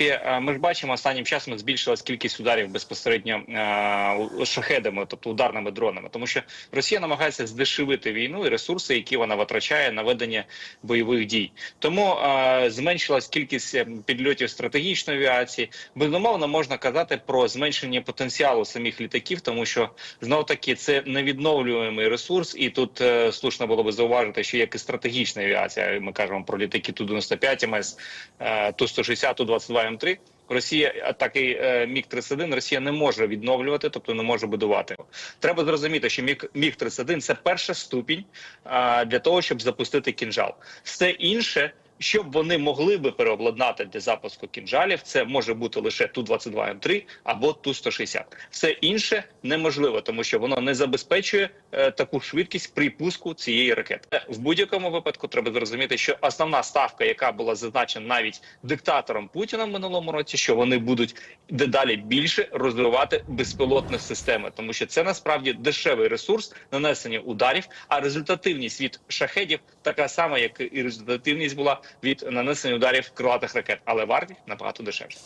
Е, Ми ж бачимо, останнім часом збільшилась кількість ударів безпосередньо е, шахедами, тобто ударними дронами, тому що Росія намагається здешевити війну і ресурси, які вона витрачає на ведення бойових дій. Тому е, зменшилась кількість е, підльотів стратегічної авіації. Безумовно, можна казати про зменшення потенціалу самих літаків, тому що знов таки це невідновлюємий ресурс, і тут е, слушно було би зауважити, що як і стратегічна авіація, ми кажемо про літаки Ту-95 МС, е, Ту-160, Ту-22 М3, Росія такий е, міг 31 Росія не може відновлювати, тобто не може будувати. Треба зрозуміти, що міг міг 31 це перша ступінь а, для того, щоб запустити кінжал. Все інше. Щоб вони могли би переобладнати для запуску кінжалів, це може бути лише ту 22 м 3 або ту 160 Все інше неможливо, тому що воно не забезпечує е, таку швидкість при пуску цієї ракети. Е, В будь-якому випадку треба зрозуміти, що основна ставка, яка була зазначена навіть диктатором Путіна в минулому році, що вони будуть дедалі більше розвивати безпілотні системи, тому що це насправді дешевий ресурс нанесення ударів. А результативність від шахедів така сама, як і результативність була від нанесення ударів крилатих ракет, але вартість набагато дешевше.